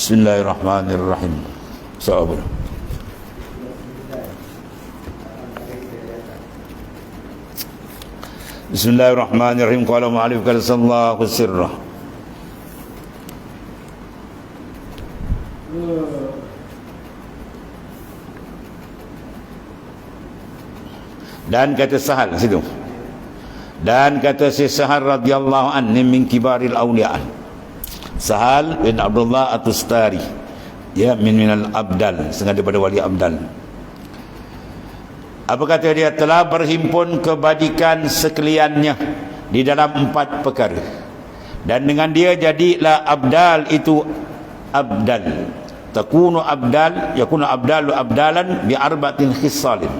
Bismillahirrahmanirrahim. Sabar. Bismillahirrahmanirrahim. Qala ma'alif kala sallahu sirrah. Dan kata Sahal situ. Dan kata si Sahal radhiyallahu anhu min kibaril awliya'an. Sahal bin Abdullah At-Tustari. Ya, min minal abdal. Setengah daripada wali abdal. Apa kata dia telah berhimpun kebadikan sekaliannya di dalam empat perkara. Dan dengan dia jadilah abdal itu abdal. Takunu abdal, yakunu abdalu abdalan bi arba'atin khisalin.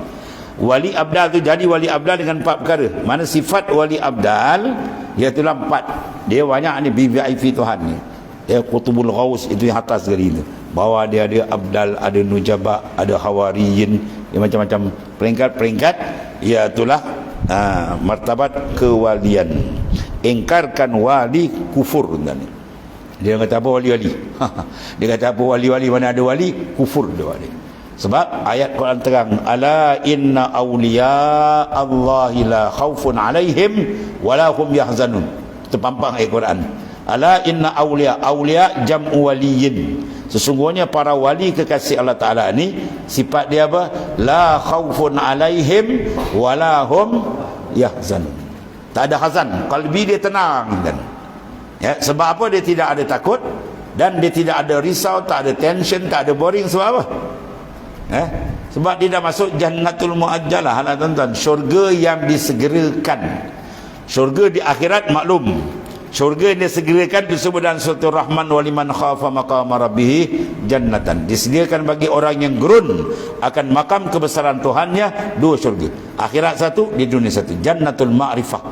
Wali abdal tu jadi wali abdal dengan empat perkara. Mana sifat wali abdal iaitu empat. Dia banyak ni VIP Tuhan ni. Ya Qutubul Ghaus itu yang atas sekali itu. Bahawa dia ada abdal, ada nujaba, ada hawariyin, ya, macam-macam peringkat-peringkat ya itulah ha, martabat kewalian. Ingkarkan wali kufur dan dia kata apa wali-wali? Dia kata apa wali-wali? Mana ada wali kufur dia wali sebab ayat Quran terang ala inna awliya Allahi la khawfun alaihim wala hum yahzanun. Terpampang ayat Quran ala inna awliya awliya jam'u waliyin Sesungguhnya para wali kekasih Allah Ta'ala ni Sifat dia apa? La khawfun alaihim Walahum yahzan Tak ada hazan Kalbi dia tenang dan ya, Sebab apa dia tidak ada takut Dan dia tidak ada risau Tak ada tension Tak ada boring Sebab apa? Eh? Sebab dia dah masuk Jannatul Mu'ajjalah Anak tuan-tuan Syurga yang disegerakan Syurga di akhirat maklum Syurga yang disegerakan disebut dalam surah Rahman waliman khafa maqama rabbih jannatan. Disediakan bagi orang yang gerun akan makam kebesaran Tuhannya dua syurga. Akhirat satu, di dunia satu. Jannatul ma'rifah.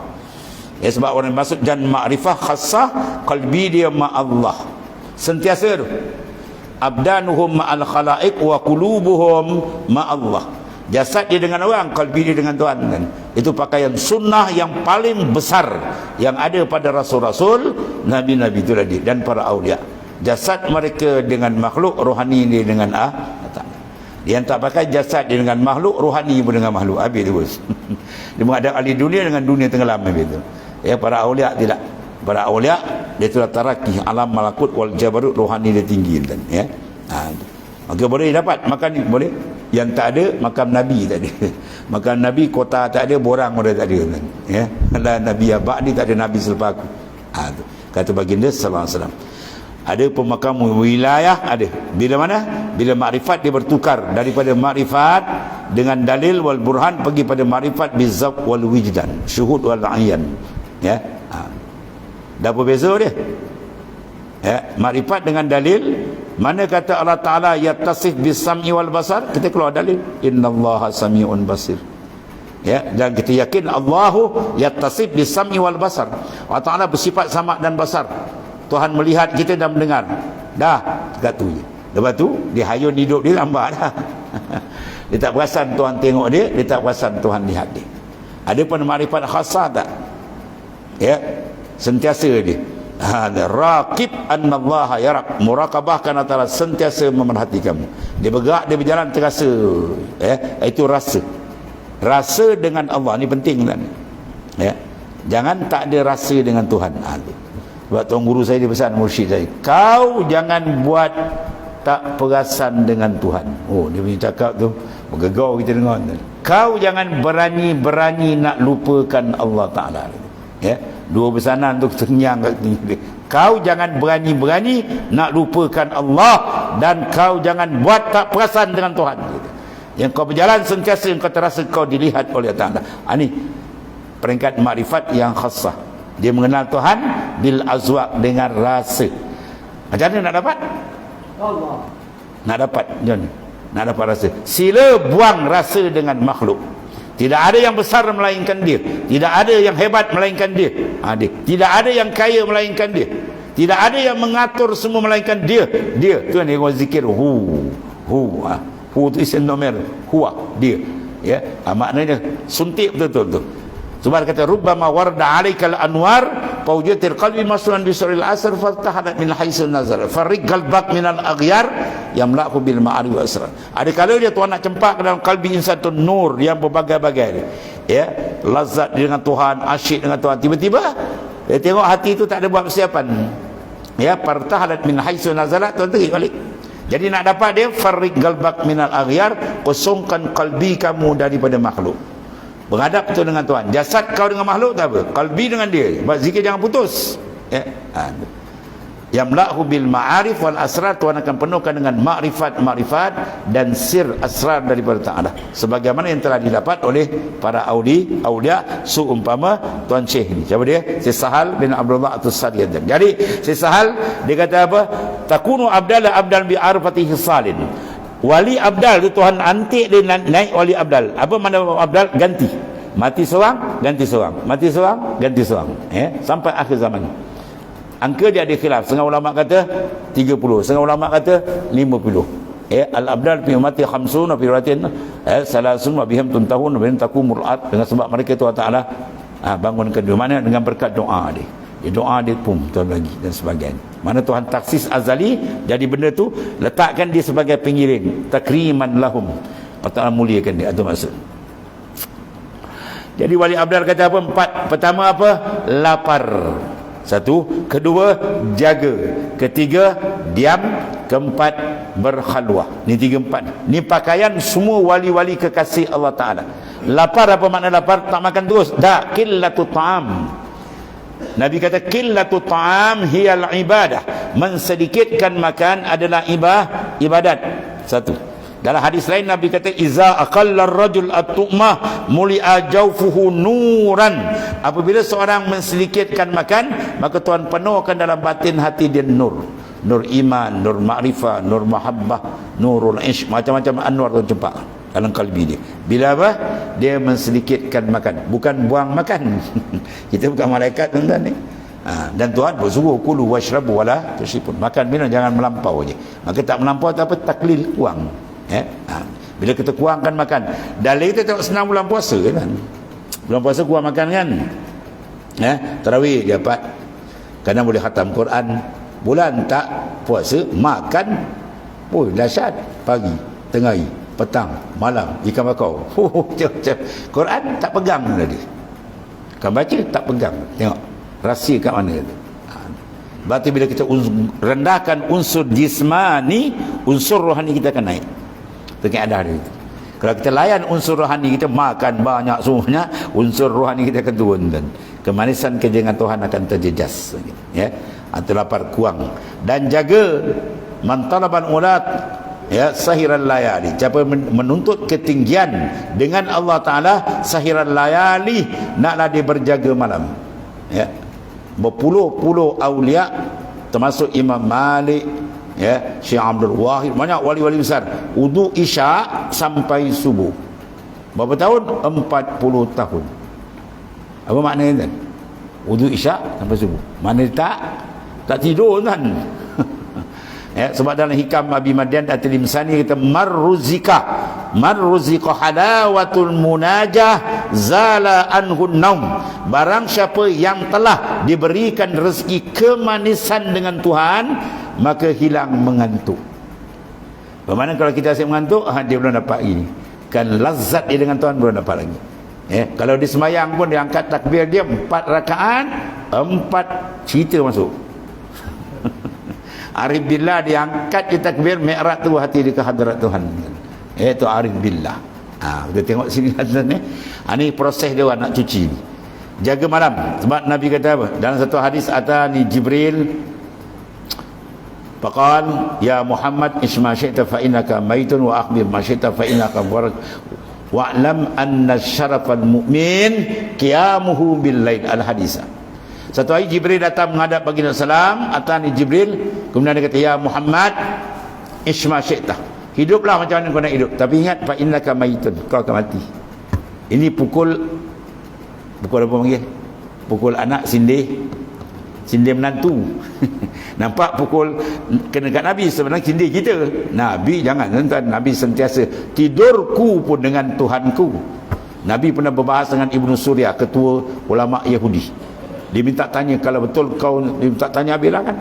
Ya sebab orang masuk jannah ma'rifah khassah qalbi dia ma Allah. Sentiasa tu. Abdanuhum ma'al khalaiq wa qulubuhum ma Allah. Jasad dia dengan orang, kalbi dia dengan Tuhan kan. Itu pakaian sunnah yang paling besar yang ada pada rasul-rasul, nabi-nabi itu tadi dan para awliya. Jasad mereka dengan makhluk, rohani dia dengan ah. Dia tak pakai jasad dia dengan makhluk, rohani pun dengan makhluk. Habis tu bos. dia menghadap ahli dunia dengan dunia tenggelam habis tu. Ya para awliya tidak. Para awliya dia telah taraki alam malakut wal jabarut rohani dia tinggi dan ya. Ha. Maka boleh dapat makan ni boleh yang tak ada makam nabi tak ada. Makam nabi kota tak ada borang pun tak ada. Ya? La nabi ba'di tak ada nabi selepas aku. Ha, kata baginda sallallahu alaihi wasallam ada pemakam wilayah ada. Bila mana? Bila makrifat dia bertukar daripada makrifat dengan dalil wal burhan pergi pada makrifat bizab wal wijdan syuhud wal ayan. Ya? Ha. dah apa beza dia ya makrifat dengan dalil mana kata Allah Ta'ala Yattasif bisam'i wal basar Kita keluar dalil Innallaha sami'un basir Ya, dan kita yakin Allahu yattasif bisam'i wal basar. Allah Taala bersifat sama dan basar. Tuhan melihat kita dan mendengar. Dah, dekat tu je. Lepas tu dia hayun hidup dia lambat dah. dia tak perasan Tuhan tengok dia, dia tak perasan Tuhan lihat dia. Ada pun makrifat khasah tak? Ya. Sentiasa dia hada raqib annallaha yarak. Muraqabah kan antara sentiasa memerhati kamu dia bergerak dia berjalan terasa. Eh itu rasa. Rasa dengan Allah ni penting kan ya jangan tak ada rasa dengan Tuhan. Ha, sebab tuan guru saya dia pesan mursyid saya. Kau jangan buat tak perasan dengan Tuhan. Oh dia punya cakap tu bergegau kita dengar kau jangan berani-berani nak lupakan Allah Ta'ala. Ya dua pesanan tu senyang kat sini kau jangan berani-berani nak lupakan Allah dan kau jangan buat tak perasan dengan Tuhan. Yang kau berjalan sentiasa yang kau terasa kau dilihat oleh Allah ha, ini peringkat makrifat yang khasah. Dia mengenal Tuhan bil azwaq dengan rasa. Macam mana nak dapat? Allah. Nak dapat John. Nak dapat rasa. Sila buang rasa dengan makhluk tidak ada yang besar melainkan dia. Tidak ada yang hebat melainkan dia. Ha, dia. Tidak ada yang kaya melainkan dia. Tidak ada yang mengatur semua melainkan dia. Dia. Tu yang dia zikir. Hu. Hu. Ha. Hu tu isim nomer. Huwa. Dia. Ya. Ha, maknanya suntik betul-betul tu. sebab kata rubbama warda alaikal anwar fawjatil qalbi maslan bi suril asr fatahadat min haisu nazar. Farik qalbak min al aghyar yamla'u bil ma'arif wa asrar. Ada kala dia tuan nak cempak ke dalam kalbi insan tu nur yang berbagai-bagai ya lazat dengan Tuhan asyik dengan Tuhan. Tiba-tiba dia tengok hati itu tak ada buat persiapan. Ya partahalat min haisu nazalat tuan terik balik. Jadi nak dapat dia farik galbak minal aghyar kosongkan kalbi kamu daripada makhluk berhadap tu dengan Tuhan. Jasad kau dengan makhluk tak apa? Kalbi dengan dia. Buat zikir jangan putus. Ya? Ha yamla'hu bil ma'arif wal asrar. Tuhan akan penuhkan dengan makrifat makrifat dan sir asrar daripada Ta'ala. Sebagaimana yang telah didapat oleh para auli aulia seumpama Tuan Syekh ni siapa dia? Syekh Sahal bin Abdullah Atus Sadiyah jadi Syekh Sahal dia kata apa? Takunu abdal abdal bi arfatihi salin wali abdal tu Tuhan antik dia naik wali abdal. Apa mana abdal? Ganti. Mati seorang ganti seorang. Mati seorang ganti seorang. Eh sampai akhir zaman. Angka dia ada khilaf. Setengah ulama kata 30, setengah ulama kata 50. Eh al-abdal fi ummati khamsun fi ratin. Eh salasun wa bihim tuntahun wa takumul ard dengan sebab mereka tu Taala ah, bangunkan di mana dengan berkat doa dia. Dia doa dia pun tuan lagi dan sebagainya. Mana Tuhan taksis azali jadi benda tu letakkan dia sebagai pengiring takriman lahum. Allah muliakan dia itu maksud. Jadi wali abdal kata apa? Empat. Pertama apa? Lapar. Satu, kedua jaga, ketiga diam, keempat berkhalwah. Ni tiga empat. Ni pakaian semua wali-wali kekasih Allah Taala. Lapar apa makna lapar? Tak makan terus. Dak qillatu ta'am. Nabi kata qillatu ta'am hiyal ibadah. Mensedikitkan makan adalah ibadah, ibadat. Satu. Dalam hadis lain Nabi kata iza aqalla ar-rajul at-tu'mah muli'a jawfuhu nuran. Apabila seorang mensedikitkan makan, maka Tuhan penuhkan dalam batin hati dia nur. Nur iman, nur ma'rifah, nur mahabbah, nurul ish, macam-macam anwar Tuhan jumpa dalam kalbi dia. Bila apa? Dia mensedikitkan makan, bukan buang makan. Kita bukan malaikat tuan-tuan ni. Ha, dan Tuhan bersuruh kulu washrabu wala tusipun. Makan minum jangan melampau je. Maka tak melampau tak apa taklil kurang ya ha. bila kita kurangkan makan dalil kita tengok senang bulan puasa kan bulan puasa kurang makan kan tarawih dia dapat kerana boleh khatam Quran bulan tak puasa makan oh dahsyat pagi tengah hari petang malam ikan bakau. Oh, Quran tak pegang tadi kan baca tak pegang. Tengok rahsia kat mana? Ha. Berarti bila kita rendahkan unsur jismani, unsur rohani kita akan naik. Terkait ada hari itu kalau kita layan unsur rohani kita makan banyak semuanya unsur rohani kita akan turun dan kemanisan kejengan Tuhan akan terjejas. Ya atau lapar kuang. Dan jaga mantalaban ulat ya sahiran layali. Siapa menuntut ketinggian dengan Allah Taala sahiran layali naklah dia berjaga malam. Ya. Berpuluh-puluh aulia termasuk Imam Malik ya Syekh Abdul Wahid banyak wali-wali besar. Wudu isya sampai subuh. Berapa tahun? 40 tahun. Apa maknanya kan wudu isya sampai subuh. Mana tak? Tak tidur kan ya sebab dalam hikam Abi Madian Atilim Sani kata marruzika marruzika halawatul munajah zala anhu naum. Barang siapa yang telah diberikan rezeki kemanisan dengan Tuhan maka hilang mengantuk. Bagaimana kalau kita asyik mengantuk? Ha, dia belum dapat ini. Kan lazat dia dengan Tuhan belum dapat lagi. Eh, kalau di semayang pun dia angkat takbir dia empat rakaat empat cerita masuk Arif Billah dia angkat dia takbir mi'rat tu hati dia ke hadrat Tuhan. Itu Arif Billah. Ha, kita tengok sini eh. ha, ni proses dia nak cuci jaga malam. Sebab Nabi kata apa? Dalam satu hadis atani Jibril Faqal ya Muhammad isma syi'ta fa innaka maitun wa akhbir ma syi'ta fa innaka mubarak wa'lam anna syarafal mu'min qiyamuhu bil lail. Al hadisa satu hari Jibril datang menghadap baginda salam. Atani Jibril. Kemudian dia kata ya Muhammad isma syi'ta. Hiduplah macam mana kau nak hidup. Tapi ingat fa innaka maitun kau akan mati. Ini pukul pukul apa panggil? Pukul anak sindih sindir menantu. Nampak pukul kena kat Nabi sebenarnya sindir kita. Nabi jangan tuan Nabi sentiasa tidurku pun dengan Tuhanku. Nabi pernah berbahas dengan Ibnu Surya ketua ulama Yahudi dia minta tanya kalau betul kau dia minta tanya habislah kan.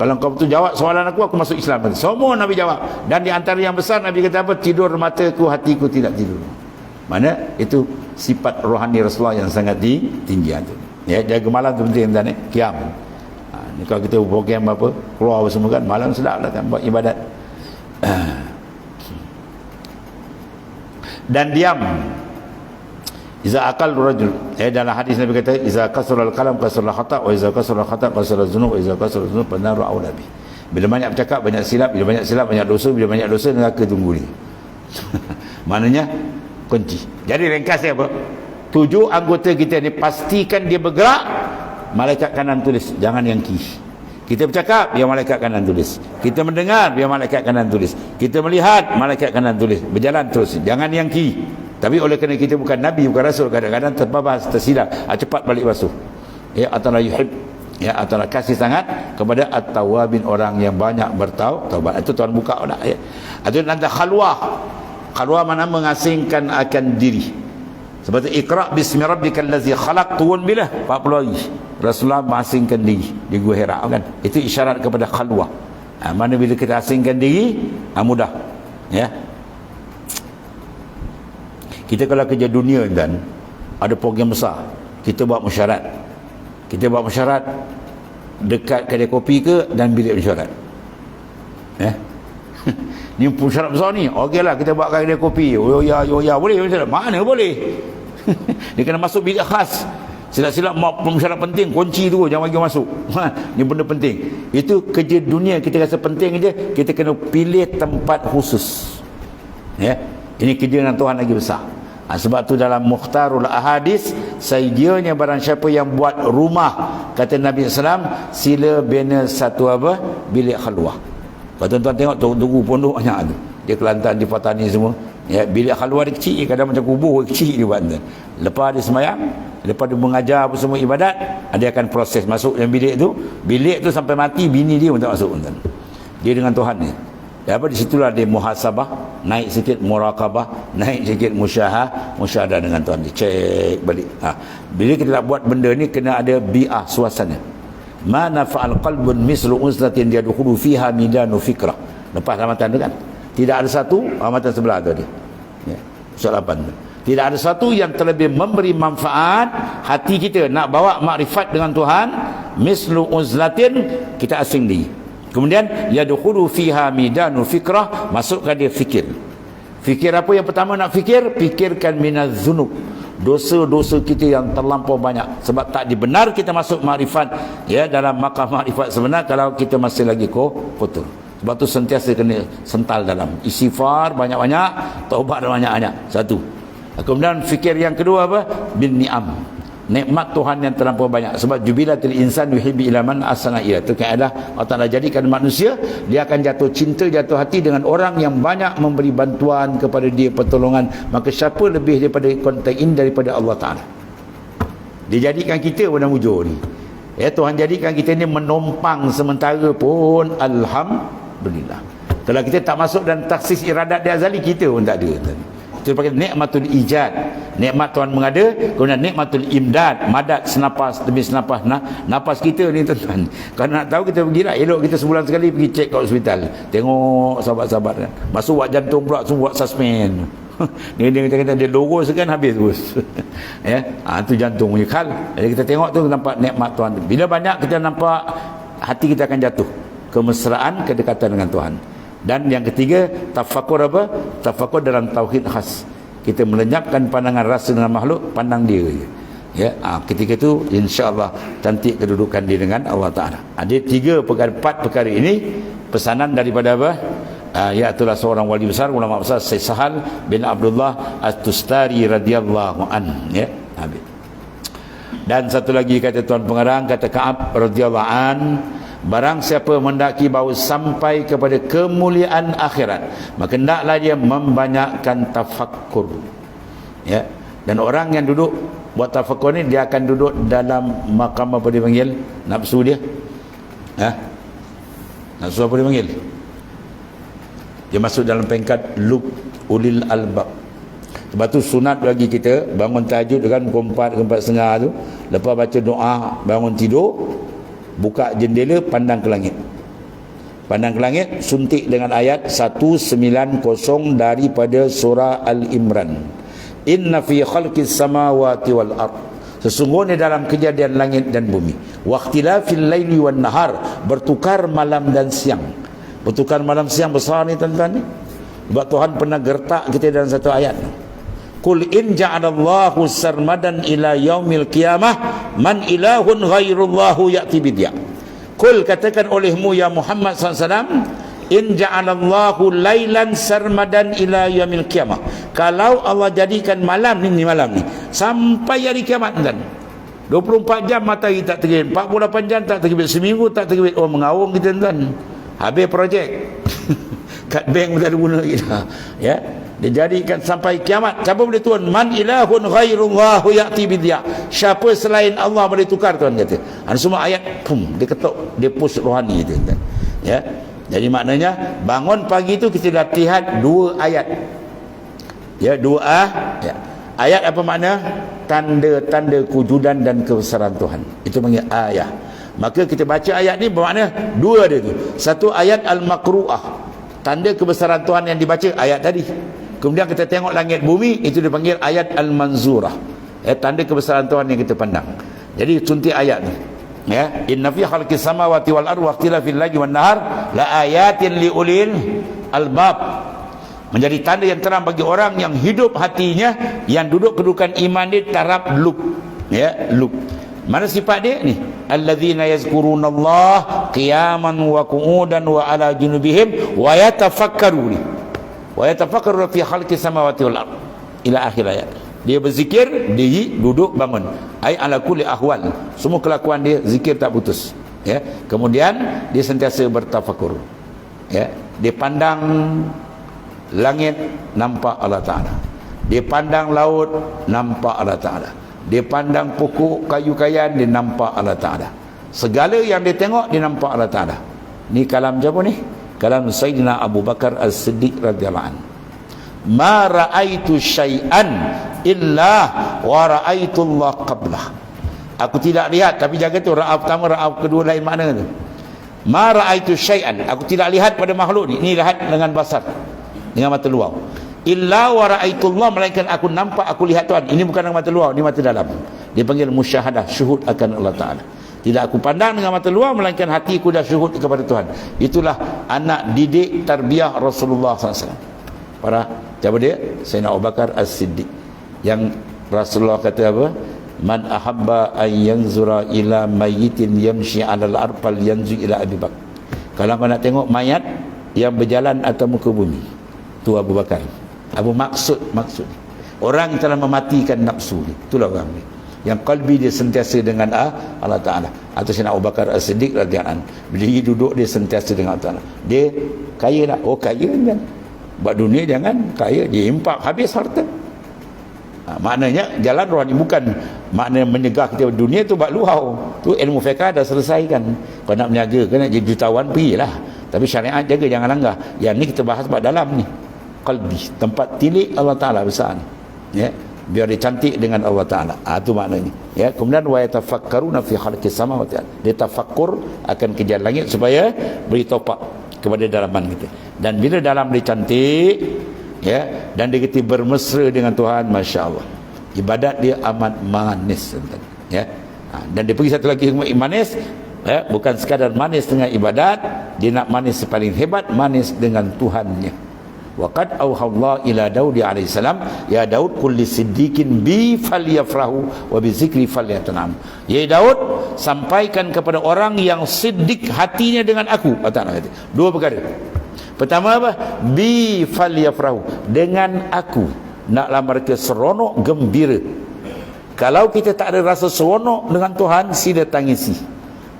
Kalau kau betul jawab soalan aku aku masuk Islam semua Nabi jawab. Dan di antara yang besar Nabi kata apa? Tidur mataku hatiku tidak tidur. Mana? Itu sifat rohani Rasulullah yang sangat tinggi itu ya jaga malam tu penting tuan eh. Kiam ha, ni kalau kita program apa keluar apa semua kan malam sedap lah kan buat ibadat. Dan diam Iza akal rajul eh dalam hadis Nabi kata iza kasra al-kalam kasra al-khata wa iza kasra al-khata kasra al-zunub wa iza kasra al-zunub panaru aulabi bila banyak bercakap banyak silap bila banyak silap banyak dosa bila banyak dosa neraka tunggu dia maknanya kunci jadi ringkasnya apa tujuh anggota kita ni pastikan dia bergerak malaikat kanan tulis jangan yang kiri kita bercakap, biar malaikat kanan tulis. Kita mendengar, biar malaikat kanan tulis. Kita melihat, malaikat kanan tulis. Berjalan terus. Jangan yang kiri. Tapi oleh kerana kita bukan Nabi, bukan Rasul, kadang-kadang terbabas, tersilap. Ha, cepat balik basuh. Ya, atau yuhib. Ya, atau kasih sangat kepada at-tawabin orang yang banyak bertau. Itu Tuhan buka. Ya. Itu nanti khalwah. Khalwah mana mengasingkan akan diri. Seperti Iqra bismi rabbikal ladzi khalaq turun bila 40 hari. Rasulullah mengasingkan diri di Gua Hira kan. Itu isyarat kepada khalwah. Ha, mana bila kita asingkan diri, ha, mudah. Ya. Kita kalau kerja dunia dan ada program besar, kita buat mesyuarat. Kita buat mesyuarat dekat kedai kopi ke dan bilik mesyuarat. Ya. ni pun syarat besar ni. Okeylah kita buat kedai kopi. Yo ya yo ya boleh mana boleh? Dia kena masuk bilik khas. Silap-silap syarat penting kunci tu jangan bagi masuk. Ha, ni benda penting. Itu kerja dunia kita rasa penting je kita kena pilih tempat khusus. Ya ini kerja dengan Tuhan lagi besar ha, sebab tu dalam Mukhtarul Ahadis saidianya barang siapa yang buat rumah kata Nabi SAW sila bina satu apa bilik khalwah kalau tuan-tuan tengok tunggu pondok banyak tu. Dia Kelantan di Patani semua. Ya, bilik khalwah dia kecil kadang macam kubur kecil dia buat tu. Lepas dia semayang, lepas dia mengajar apa semua ibadat, dia akan proses masuk dalam bilik tu. Bilik tu sampai mati bini dia untuk masuk tuan. Dia dengan Tuhan ni. Ya, apa di situlah dia muhasabah, naik sikit muraqabah, naik sikit musyahah, musyahadah dengan Tuhan. Dia cek balik. Ha. Bila kita nak buat benda ni kena ada bi'ah suasana ma nafa'al qalbun mislu uzlatin yadkhulu fiha midanu fikrah lepas amatan tu kan tidak ada satu amatan sebelah tu dia ya soal apa tu tidak ada satu yang terlebih memberi manfaat hati kita nak bawa makrifat dengan Tuhan mislu uzlatin kita asing di kemudian yadkhulu fiha midanu fikrah masukkan dia fikir. Fikir apa yang pertama nak fikir? Fikirkan minaz zunub. Dosa-dosa kita yang terlampau banyak. Sebab tak dibenar kita masuk makrifat ya dalam makam makrifat sebenar kalau kita masih lagi ko kotor. Sebab tu sentiasa kena sental dalam. Istighfar banyak-banyak taubat banyak-banyak. Satu. Kemudian fikir yang kedua apa? Bin ni'am nikmat Tuhan yang terlampau banyak. Sebab jubilatil insan yuhibbi ila man asana ila. Itu kaedah Allah Taala jadikan manusia dia akan jatuh cinta jatuh hati dengan orang yang banyak memberi bantuan kepada dia pertolongan. Maka siapa lebih daripada konteks ini daripada Allah Taala? Dia jadikan kita pada mujur ni. Ya Tuhan jadikan kita ni menumpang sementara pun alhamdulillah. Kalau kita tak masuk dan taksis iradat dia azali kita pun tak ada. tadi itu pakai nikmatul ijad. Nikmat Tuhan mengada kemudian nikmatul imdad. Madat senapas demi senapas. Nah, napas kita ni tuan-tuan. Kalau nak tahu kita pergi lah. Elok kita sebulan sekali pergi cek ke hospital. Tengok sahabat-sahabat. Kan masuk buat jantung pula semua buat suspend dia dia kata, kata dia lurus kan habis terus ya? Ha, tu jantung punya kal jadi kita tengok tu nampak nikmat Tuhan. Bila banyak kita nampak hati kita akan jatuh. Kemesraan kedekatan dengan Tuhan dan yang ketiga tafakur apa? Tafakur dalam tauhid khas. Kita melenyapkan pandangan rasa dengan makhluk pandang dia je. Ya ha, ketika itu insyaallah cantik kedudukan dia dengan Allah taala. Ada tiga perkara empat perkara ini pesanan daripada apa? Ha, ya itulah seorang wali besar ulama besar Syekh Sahal bin Abdullah At-Tustari radhiyallahu an ya habis dan satu lagi kata tuan pengarang kata Ka'ab radhiyallahu an Barang siapa mendaki bahawa sampai kepada kemuliaan akhirat Maka hendaklah dia membanyakkan tafakkur. Ya. Dan orang yang duduk buat tafakkur ni Dia akan duduk dalam makam apa dia panggil? Nafsu dia. Ha? Nafsu apa dia panggil? Dia masuk dalam pengkat Lub Ulil Albab. Sebab tu sunat bagi kita bangun tahajud kan pukul 4 ke 4 setengah tu lepas baca doa bangun tidur buka jendela pandang ke langit. Pandang ke langit suntik dengan ayat 190 daripada surah Al-Imran. Inna fi khalqis samawati wal ard. Sesungguhnya dalam kejadian langit dan bumi. Waqtilafil laili wan nahar bertukar malam dan siang. Bertukar malam siang besar ni tuan-tuan ni. Sebab Tuhan pernah gertak kita dalam satu ayat Kul in ja'alallahu sarmadan ila yaumil qiyamah man ilahun ghairullahu ya'ti bidya. Kul katakan olehmu ya Muhammad SAW in ja'alallahu lailan sarmadan ila yaumil qiyamah. Kalau Allah jadikan malam ni, ni malam ni sampai hari kiamat kan. 24 jam matahari tak terbit, 48 jam tak terbit, seminggu tak terbit. Oh mengawung kita tuan. Habis projek. Kat bank tak ada guna kita. Ya dia jadikan sampai kiamat. Siapa boleh tuan? Man ilahun ghairullahu ya'ti bidya. Siapa selain Allah boleh tukar tuan kata. Ada semua ayat pum dia ketuk dia push rohani itu ya? Jadi maknanya bangun pagi itu kita latihan dua ayat. Ya dua ah ya. Ayat apa makna? Tanda-tanda kewujudan dan kebesaran Tuhan. Itu panggil ayat maka kita baca ayat ni bermakna dua dia tu. Satu ayat al-makru'ah. Tanda kebesaran Tuhan yang dibaca ayat tadi Kemudian kita tengok langit bumi itu dipanggil ayat al-manzurah. Ya, tanda kebesaran Tuhan yang kita pandang. Jadi suntik ayat ni. Ya, inna fi khalqis samawati wal ardi wa ikhtilafil laili wan nahar la ayatin li ulil albab. Menjadi tanda yang terang bagi orang yang hidup hatinya yang duduk kedudukan iman dia taraf lub. Ya, lub. Mana sifat dia ni? Alladzina yazkurunallaha qiyaman wa qu'udan wa ala junubihim wa yatafakkarun wa yatafakkaru fi khalqi samawati wal ard ila akhir ayat. Dia berzikir dia duduk bangun. Ai ala kulli ahwal. Semua kelakuan dia zikir tak putus. Ya. Kemudian dia sentiasa bertafakur ya. Dia pandang langit nampak Allah taala. Dia pandang laut nampak Allah taala. Dia pandang pokok kayu-kayan dia nampak Allah taala. Segala yang dia tengok dia nampak Allah taala. Ni kalam siapa ni kalam Sayyidina Abu Bakar As-Siddiq radhiyallahu anhu. Ma ra'aitu syai'an illa wa ra'aitu Allah qablah. Aku tidak lihat tapi jaga tu ra'ab pertama ra'ab kedua lain mana tu. Ma ra'aitu syai'an. Aku tidak lihat pada makhluk ni ini lihat dengan basar dengan mata luar. Illa wa ra'aitu Allah melainkan aku nampak aku lihat Tuhan ini bukan dengan mata luar ini mata dalam. Dia panggil musyahadah syuhud akan Allah Ta'ala tidak aku pandang dengan mata luar melainkan hatiku dah syuhud kepada Tuhan. Itulah anak didik tarbiyah Rasulullah SAW. Para siapa dia? Sayyidina Abu Bakar As-Siddiq. Yang Rasulullah kata apa? Man ahabba an yanzura ila mayyitin yamshi 'alal arfal yanzu ila Abi Bakar. Kalau kau nak tengok mayat yang berjalan atas muka bumi, tu Abu Bakar. Abu maksud maksud. Orang telah mematikan nafsu ni. Itulah orang ni yang kalbi dia sentiasa dengan ah, Allah Ta'ala. Atau Sayyidina Abu Bakar As-Siddiq radhiyallahu bila dia duduk dia sentiasa dengan Allah Ta'ala. Dia kaya lah oh kaya kan? Buat dunia jangan kaya. Dia impak habis harta. Ha, maknanya jalan roh ni bukan makna menyegah kita dunia tu buat luau. Tu ilmu fiqah dah selesaikan. Kalau nak menjaga kena jadi jutawan pergilah. Tapi syariat jaga jangan langgar. Yang ni kita bahas buat dalam ni. Kalbi tempat tilik Allah Ta'ala besar ni. Ya. yeah biar dia cantik dengan Allah Taala. Ah itu maknanya. Ya, kemudian wa yatafakkaruna fi khalqis samawati. Dia tafakkur akan kejadian langit supaya beri topak kepada dalaman kita. Dan bila dalam dia cantik, ya, dan dia kita bermesra dengan Tuhan, masya-Allah. Ibadat dia amat manis, ya. Ha, dan dia pergi satu lagi manis, ya, bukan sekadar manis dengan ibadat, dia nak manis paling hebat, manis dengan Tuhannya. Waqad auhallah ila Daud alaihi salam ya Daud kulli siddiqin bi falyafrahu wa bi zikri falyatanam. Ya Daud sampaikan kepada orang yang siddiq hatinya dengan aku kata kata. Dua perkara. Pertama apa? Bi falyafrahu dengan aku naklah mereka seronok gembira. Kalau kita tak ada rasa seronok dengan Tuhan sila tangisi.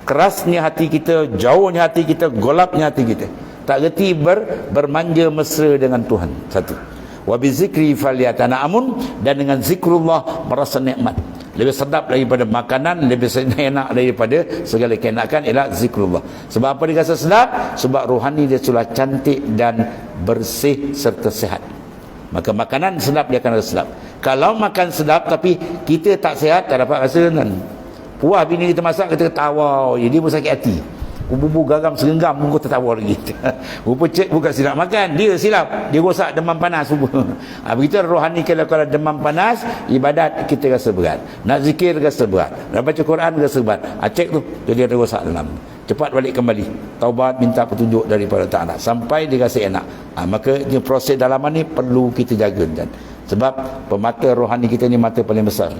Kerasnya hati kita, jauhnya hati kita, golapnya hati kita tak reti ber, bermanja mesra dengan Tuhan. Satu. Wa bi zikri dan dengan zikrullah merasa nikmat. Lebih sedap daripada makanan lebih enak daripada segala keenakan ialah zikrullah. Sebab apa dia rasa sedap? Sebab rohani dia sudah cantik dan bersih serta sehat. Maka makanan sedap dia akan rasa sedap. Kalau makan sedap tapi kita tak sihat tak dapat rasa kan. Puas bini kita masak kita ketawa, jadi pun sakit hati. Bubu garam serenggam pun kau tertawa lagi. Rupa cek bukan silap makan. Dia silap. Dia rosak demam panas. Ha, begitu rohani kalau kalau demam panas, ibadat kita rasa berat. Nak zikir rasa berat. Nak baca Quran rasa berat. Ha, cek tu, jadi ada rosak dalam. Cepat balik kembali. Taubat minta petunjuk daripada Ta'ala. Sampai dia rasa enak. Ha, maka ni proses dalaman ni perlu kita jaga. Dan. Sebab pemata rohani kita ni mata paling besar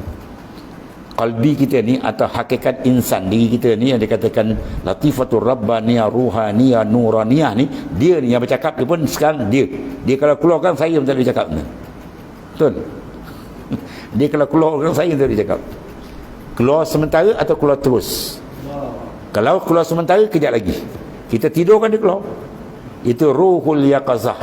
kalbi kita ni atau hakikat insan. Diri kita ni yang dikatakan latifatul rabbaniyah ruhaniyah nuraniyah ni dia ni yang bercakap dia pun sekarang dia. Dia kalau keluarkan saya pun tak boleh cakap. Betul? Dia kalau keluarkan saya tak boleh cakap. Keluar sementara atau keluar terus? Kalau keluar sementara kejap lagi. Kita tidurkan dia keluar. Itu ruhul yaqazah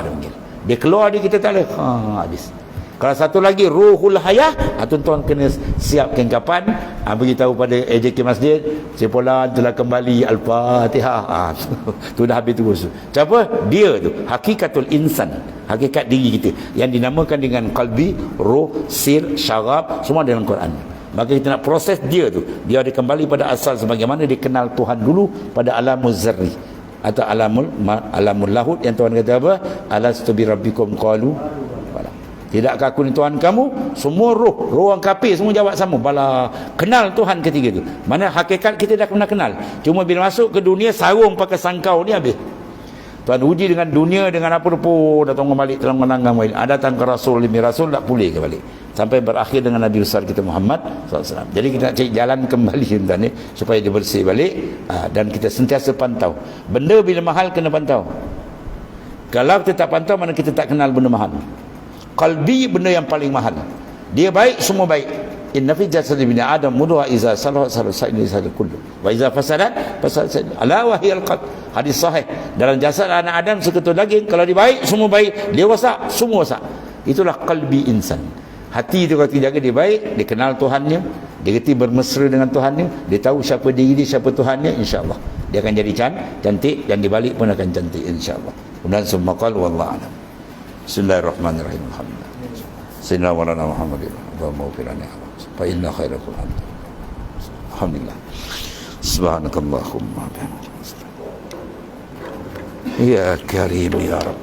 dia, keluar dia kita tak boleh ha, habis kalau satu lagi ruhul hayah, ha, tuan-tuan kena siapkan kapan ha, beritahu pada AJK Masjid, Cipolan telah kembali Al-Fatihah. Ha, tu, dah habis terus. Siapa? Dia tu. Hakikatul insan. Hakikat diri kita. Yang dinamakan dengan kalbi, roh, sir, syarab, semua dalam Quran. Maka kita nak proses dia tu. Dia ada kembali pada asal sebagaimana dia kenal Tuhan dulu pada alamul zarri atau alamul alamul lahud yang Tuhan kata apa? Alastu bi rabbikum qalu Tidakkah aku ni Tuhan kamu? Semua roh, orang kafir semua jawab sama. Bala kenal Tuhan ketiga tu. Mana hakikat kita dah pernah kenal. Cuma bila masuk ke dunia sarung pakai sangkau ni habis. Tuhan uji dengan dunia dengan apa pun datang balik dalam menanggang wahid. Ada datang ke Rasul demi Rasul tak pulih ke balik. Sampai berakhir dengan Nabi besar kita Muhammad SAW. Jadi kita nak cari jalan kembali tuan ni supaya dia bersih balik ha, dan kita sentiasa pantau. Benda bila mahal kena pantau. Kalau kita tak pantau mana kita tak kenal benda mahal kalbi benda yang paling mahal. Dia baik semua baik. Inna fi jasad ibni adam mudwa iza salah salah sa'ini salah kullu. Wa iza fasadat fasad ala wa hiya qalb. Hadis sahih. Dalam jasad anak adam seketul daging kalau dia baik semua baik. Dia wasak semua wasak. Itulah kalbi insan. Hati itu kalau jaga dia baik dia kenal Tuhannya dia kerti bermesra dengan Tuhannya dia tahu siapa diri dia siapa Tuhannya insyaAllah. Dia akan jadi can, cantik dan dibalik pun akan cantik insyaAllah. Kemudian semua qal wallahu alam بسم الله الرحمن الرحيم الحمد لله. سيدنا مولانا محمد اللهم اغفر لنا فإن خير القرآن الحمد لله. سبحانك اللهم وبحمدك. يا كريم يا رب.